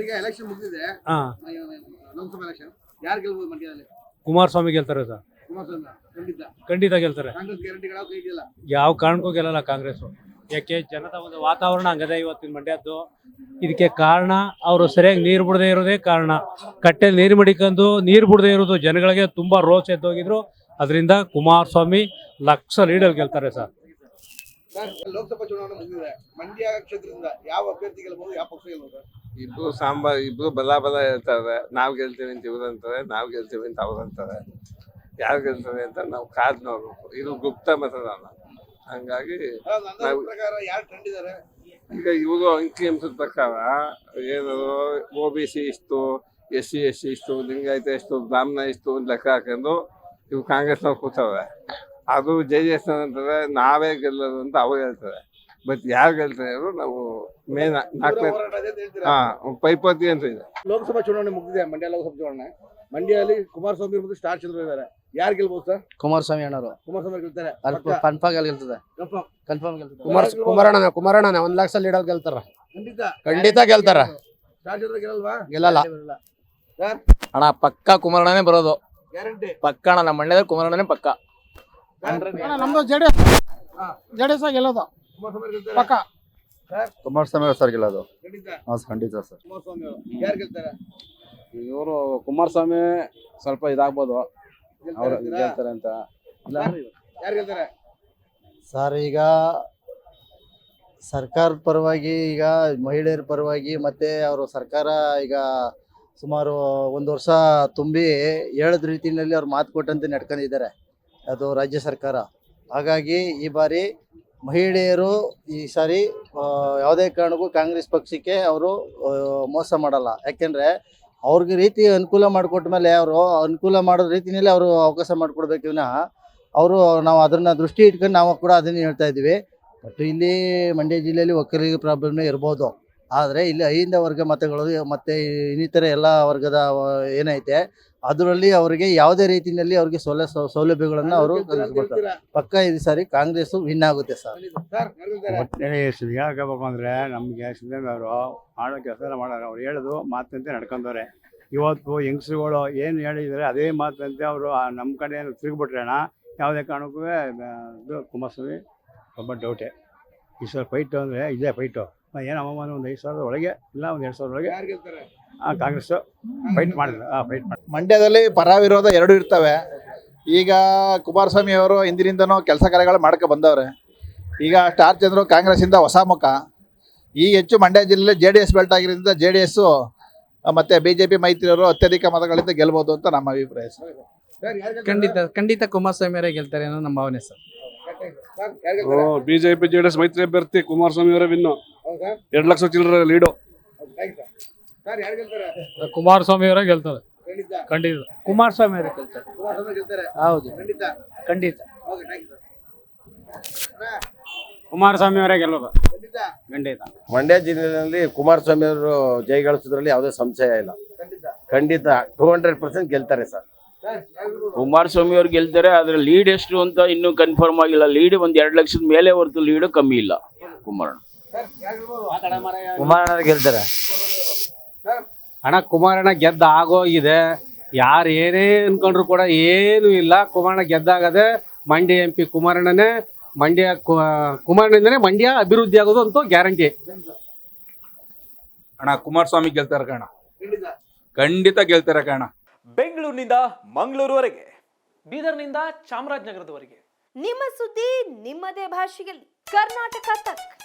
ಈಗ ಎಲೆಕ್ಷನ್ ಮುಗಿದಿದೆ ಹಾ. ಲೋಕಸಭಾ ಎಲೆಕ್ಷನ್ ಯಾರು ಗೆಲ್ಬಹುದು ಮಂಡ್ಯದಲ್ಲಿ ಕುಮಾರಸ್ವಾಮಿ ಗೆಲ್ತಾರೆ ಸರ್. ಕುಮಾರಸ್ವಾಮಿ ಖಂಡಿತ. ಖಂಡಿತ ಗೆಲ್ತಾರೆ. ಕಾಂಗ್ರೆಸ್ ಗ್ಯಾರಂಟಿಗಳ ಯಾವ ಕಾರಣಕ್ಕೂ ಗೆಲ್ಲಲ್ಲ ಕಾಂಗ್ರೆಸ್ ಯಾಕೆ ಜನದ ಒಂದು ವಾತಾವರಣ ಹಂಗದೆ ಇವತ್ತಿನ ಮಂಡ್ಯದ್ದು. ಇದಕ್ಕೆ ಕಾರಣ ಅವರು ಸರಿಯಾಗಿ ನೀರು ಬಿಡದೆ ಇರೋದೇ ಕಾರಣ. ಕಟ್ಟೆಲಿ ನೀರು ಮಡಿಕೊಂಡು ನೀರು ಬಿಡದೆ ಇರೋದು ಜನಗಳಿಗೆ ತುಂಬಾ ರೋಸ್ ಎದ್ದೋಗಿದ್ರು. ಅದರಿಂದ ಕುಮಾರಸ್ವಾಮಿ ಲಕ್ಷ ಲೀಡಲ್ಲಿ ಗೆಲ್ತಾರೆ ಸರ್. ಲೋಕಸಭಾ ಚುನಾವಣೆ ಮುಗಿದಿದೆ ಮಂಡ್ಯ ಕ್ಷೇತ್ರದಿಂದ ಯಾವ ಅಭ್ಯರ್ಥಿ ಗೆಲ್ಬಹುದು ಯಾವ ಪಕ್ಷ ಗೆಲ್ಬಹುದು ಇಬ್ರು ಸಾಂಬಾರ್ ಇಬ್ರು ಬಲ ಬಲ ಹೇಳ್ತಾರೆ. ನಾವು ಗೆಲ್ತೀವಿ ಅಂತ ಇವ್ರು ಅಂತಾರೆ ನಾವು ಗೆಲ್ತೀವಿ ಅಂತ ಅವ್ರು ಅಂತಾರೆ. ಯಾರು ಗೆಲ್ತಾರೆ ಅಂತ ನಾವು ಕಾದ್ ನೋಡ್ಬೇಕು. ಇದು ಗುಪ್ತ ಮತದಾನ. ಹಂಗಾಗಿ ನಾವು- ಈಗ ಇವರು ಅಂಕಿ ಅಂಶದ ಪ್ರಕಾರ ಏನು ಒ ಬಿ ಸಿ ಇಷ್ಟು ಎಸ್ ಸಿ ಎಸ್ ಸಿ ಇಷ್ಟು ಲಿಂಗಾಯತ ಇಷ್ಟು ಬ್ರಾಹ್ಮಣ ಇಷ್ಟು ಅಂತ ಲೆಕ್ಕ ಹಾಕೊಂಡು ಇವು ಕಾಂಗ್ರೆಸ್ನವ್ರು ಕೂತವ್ರೆ. ಅದು ಜೆ ಡಿ ಎಸ್ ಅಂತಾರೆ ನಾವೇ ಗೆಲ್ಲೋದು ಅಂತ ಅವ್ರು ಹೇಳ್ತಾರೆ. ಬಟ್ ಯಾರು ಗೆಲ್ತಾರೆ ಅನ್ನೋದು ನಾವು ಮೇನ್ ನಾಲ್ಕನೇ ಹಾ ಪೈಪೋತಿ ಅಂತ ಇದೆ. ಲೋಕಸಭಾ ಚುನಾವಣೆ ಮುಗಿದಿದೆ ಮಂಡ್ಯ ಲೋಕಸಭಾ ಚುನಾವಣೆ. ಮಂಡ್ಯದಲ್ಲಿ ಕುಮಾರಸ್ವಾಮಿ ಮತ್ತು ಸ್ಟಾರ್ ಚಂದ್ರ ಇದ್ದಾರೆ ಯಾರು ಗೆಲ್ಬಹುದು ಸರ್? ಕುಮಾರಸ್ವಾಮಿ ಅಣ್ಣರು ಕುಮಾರಸ್ವಾಮಿ ಗೆಲ್ತಾರೆ. ಕನ್ಫರ್ಮ್ ಗೆಲ್ತದೆ. ಕನ್ಫರ್ಮ್ ಗೆಲ್ತದೆ. ಕುಮಾರ ಕುಮಾರಣ್ಣನ ಕುಮಾರಣ್ಣ ಒಂದ್ ಲಕ್ಷ ಲೀಡರ್ ಗೆಲ್ತಾರ. ಖಂಡಿತ. ಖಂಡಿತ ಗೆಲ್ತಾರ. ಸ್ಟಾರ್ ಚಂದ್ರ ಗೆಲ್ಲಲ್ವಾ? ಗೆಲ್ಲಲ್ಲ. ಅಣ್ಣ ಪಕ್ಕ ಕುಮಾರಣ್ಣನೇ ಬರೋದು. ಗ್ಯಾರಂಟಿ. ಪಕ್ಕ ಅಣ್ಣ ನಮ್ಮ ಮಂಡ್ಯದಲ್ಲಿ ಕುಮಾರಣ್ಣನೇ ಪಕ್ಕ. ನಮ್ದು ಜೆ ಡಿ ಎಸ್ ಹಾ. ಜೆ ಡಿ ಎಸ್ ಗೆಲ್ಲೋದು. ಪಕ್ಕ. ಕುಮಾರಸ್ವಾಮಿ ಸರ್ ಗೆಲ್ಲೋದು ಖಂಡಿತ. ಖಂಡಿತ ಸರ್. ಅವರು. ಯಾರು ಗೆಲ್ತಾರೆ? ಇವರು ಕುಮಾರಸ್ವಾಮಿ ಸ್ವಲ್ಪ ಇದಾಗ್ಬೋದು. ಅವ್ರು ಗೆಲ್ತಾರೆ ಅಂತ. ಯಾರು ಗೆಲ್ತಾರೆ? ಸರ್ ಈಗ ಸರ್ಕಾರ ಪರವಾಗಿ ಈಗ ಮಹಿಳೆಯರ ಪರವಾಗಿ ಮತ್ತೆ ಅವರು ಸರ್ಕಾರ ಈಗ ಸುಮಾರು ಒಂದು ವರ್ಷ ತುಂಬಿ ಹೇಳದ ರೀತಿಯಲ್ಲಿ ಅವ್ರು ಮಾತು ಕೊಟ್ಟಂತೆ ನಡ್ಕೊಂಡಿದ್ದಾರೆ. ಅದು ರಾಜ್ಯ ಸರ್ಕಾರ. ಹಾಗಾಗಿ ಈ ಬಾರಿ ಮಹಿಳೆಯರು ಈ ಸಾರಿ ಯಾವುದೇ ಕಾರಣಕ್ಕೂ ಕಾಂಗ್ರೆಸ್ ಪಕ್ಷಕ್ಕೆ ಅವರು ಮೋಸ ಮಾಡಲ್ಲ. ಯಾಕೆಂದರೆ ಅವ್ರಿಗೆ ರೀತಿ ಅನುಕೂಲ ಮಾಡಿಕೊಟ್ಟ ಮೇಲೆ ಅವರು ಅನುಕೂಲ ಮಾಡೋ ರೀತಿಯಲ್ಲಿ ಅವರು ಅವಕಾಶ ಮಾಡಿಕೊಡ್ಬೇಕು. ಇವನ ಅವರು ನಾವು ಅದನ್ನು ದೃಷ್ಟಿ ಇಟ್ಕೊಂಡು ನಾವು ಕೂಡ ಅದನ್ನೇ ಹೇಳ್ತಾ ಇದ್ದೀವಿ. ಬಟ್ ಇಲ್ಲಿ ಮಂಡ್ಯ ಜಿಲ್ಲೆಯಲ್ಲಿ ಒಕ್ಕಲಿಗ ಪ್ರಾಬ್ಲಮ್ನೇ ಇರ್ಬೋದು. ಆದರೆ ಇಲ್ಲಿ ಅಹಿಂದ ವರ್ಗ ಮತಗಳು ಮತ್ತು ಇನ್ನಿತರ ಎಲ್ಲ ವರ್ಗದ ಏನೈತೆ ಅದರಲ್ಲಿ ಅವರಿಗೆ ಯಾವುದೇ ರೀತಿಯಲ್ಲಿ ಅವರಿಗೆ ಸೌಲ ಸೌಲಭ್ಯಗಳನ್ನು ಅವರು ಕೊಡ್ತಾರೆ. ಪಕ್ಕ ಇದು ಸಾರಿ ಕಾಂಗ್ರೆಸ್ ವಿನ್ ಆಗುತ್ತೆ ಸರ್. ಒಟ್ಟಿನಲ್ಲಿ ಹೇಳ್ಕೋಬೇಕು ಅಂದ್ರೆ ನಮಗೆ ಸಿದ್ದರಾಮಯ್ಯವರು ಮಾಡೋ ಕೆಲಸ ಮಾಡೋರು ಅವ್ರು ಹೇಳೋದು ಮಾತಂತೆ ನಡ್ಕೊಂಡವ್ರೆ. ಇವತ್ತು ಹೆಂಗಸ್ರುಗಳು ಏನು ಹೇಳಿದರೆ ಅದೇ ಮಾತಂತೆ ಅವರು ನಮ್ಮ ಕಡೆ ಏನು ತಿರುಗಿಬಿಟ್ರೇಣ ಯಾವುದೇ ಕಾರಣಕ್ಕೂ ಇದು ಕುಮಾರಸ್ವಾಮಿ ತುಂಬ ಡೌಟೇ ಈ ಸಲ ಫೈಟು ಅಂದರೆ ಇದೇ ಫೈಟು ಏನು ಅವಮಾನ ಒಂದು ಐದು ಸಾವಿರದ ಒಳಗೆ ಇಲ್ಲ ಒಂದು ಎರಡು ಸಾವಿರದ ಒಳಗೆ ಯಾರು ಗೆಲ್ತಾರೆ? ಕಾಂಗ್ರೆಸ್ ಫೈಟ್ ಮಾಡಿದ್ರು ಹಾಂ ಫೈಟ್ ಮಾಡಿ ಮಂಡ್ಯದಲ್ಲಿ ಪರ ವಿರೋಧ ಎರಡು ಇರ್ತವೆ. ಈಗ ಕುಮಾರಸ್ವಾಮಿ ಅವರು ಹಿಂದಿನಿಂದನೂ ಕೆಲಸ ಕಾರ್ಯಗಳು ಮಾಡ್ಕೊ ಬಂದವ್ರೆ. ಈಗ ಸ್ಟಾರ್ ಚಂದ್ರು ಕಾಂಗ್ರೆಸ್ಸಿಂದ ಹೊಸ ಮುಖ. ಈಗ ಹೆಚ್ಚು ಮಂಡ್ಯ ಜಿಲ್ಲೆ ಜೆ ಡಿ ಎಸ್ ಬೆಲ್ಟ್ ಆಗಿರೋದ್ರಿಂದ ಜೆ ಡಿ ಎಸ್ಸು ಮತ್ತು ಬಿ ಜೆ ಪಿ ಮೈತ್ರಿಯವರು ಅತ್ಯಧಿಕ ಮತಗಳಿಂದ ಗೆಲ್ಬೋದು ಅಂತ ನಮ್ಮ ಅಭಿಪ್ರಾಯ ಸರ್. ಸರ್ ಯಾರು ಗೆಲ್ತಾರೆ? ಖಂಡಿತ ಖಂಡಿತ ಕುಮಾರಸ್ವಾಮಿ ಅವರೇ ಗೆಲ್ತಾರೆ ಅನ್ನೋ ನಮ್ಮ ಭಾವನೆ ಸರ್. ಸರ್ ಯಾರು ಗೆಲ್ತಾರೆ? ಬಿಜೆಪಿ ಜೆ ಡಿ ಎಸ್ ಮೈತ್ರಿ ಅಭ್ಯರ್ಥಿ ಕುಮಾರಸ್ವಾಮಿ ಅವರೇ ವಿನ್ನು. ಎರಡು ಲಕ್ಷ ಚಿಲ್ಲರ ಲೀಡು. ಕುಮಾರಸ್ವಾಮಿ ಅವರೇ ಗೆಲ್ತಾರೆ. ಖಂಡಿತ. ಖಂಡಿತ. ಕುಮಾರಸ್ವಾಮಿ ಅವರೇ ಗೆಲ್ತಾರೆ. ಹೌದು. ಖಂಡಿತ. ಖಂಡಿತ. Okay thank you sir Kumaraswamy ಅವರೇ ಗೆಲ್ಲೋದು. ಖಂಡಿತ. ಖಂಡಿತ. ಮಂಡ್ಯ ಜಿಲ್ಲೆಯಲ್ಲಿ ಕುಮಾರಸ್ವಾಮಿ ಅವರು ಜಯಗಳಿಸೋದ್ರಲ್ಲಿ ಯಾವುದೇ ಸಂಶಯ ಇಲ್ಲ. ಖಂಡಿತ. ಖಂಡಿತ ಟೂ ಹಂಡ್ರೆಡ್ ಪರ್ಸೆಂಟ್ ಗೆಲ್ತಾರೆ ಸರ್? ಕುಮಾರಸ್ವಾಮಿ ಅವ್ರು ಗೆಲ್ತಾರೆ ಆದ್ರೆ ಲೀಡ್ ಎಷ್ಟು ಅಂತ ಇನ್ನೂ ಕನ್ಫರ್ಮ್ ಆಗಿಲ್ಲ. ಲೀಡ್ ಒಂದ್ ಎರಡು ಲಕ್ಷದ ಮೇಲೆ ಹೊರತು ಲೀಡ್ ಕಮ್ಮಿ ಇಲ್ಲ ಕುಮಾರಣ್ಣ? ಕುಮಾರಣ್ಣ ಗೆಲ್ತಾರೆ? ಅಣ್ಣ ಹಣ ಕುಮಾರಣ್ಣ ಗೆದ್ದ ಆಗೋಗಿದೆ ಯಾರು ಏನೇ ಅನ್ಕೊಂಡ್ರು ಕೂಡ ಏನು ಇಲ್ಲ. ಕುಮಾರಣ್ಣ ಗೆದ್ದಾಗದೆ ಮಂಡ್ಯ ಎಂ ಪಿ ಕುಮಾರಣ್ಣನೇ ಮಂಡ್ಯ ಕು- ಕುಮಾರಣ್ಣದಿಂದನೇ ಮಂಡ್ಯ ಅಭಿವೃದ್ಧಿ ಆಗೋದು ಅಂತೂ ಗ್ಯಾರಂಟಿ. ಅಣ್ಣ ಕುಮಾರಸ್ವಾಮಿ ಗೆಲ್ತಾರ ಕಣ ಖಂಡಿತ. ಖಂಡಿತ ಗೆಲ್ತಾರ ಕಣ ಬೆಂಗಳೂರಿನಿಂದ ಮಂಗಳೂರುವರೆಗೆ ಬೀದರ್ನಿಂದ ಚಾಮರಾಜನಗರದವರೆಗೆ. ನಿಮ್ಮ ಸುದ್ದಿ ನಿಮ್ಮದೇ ಭಾಷೆಯಲ್ಲಿ. ಕರ್ನಾಟಕ ತಕ್.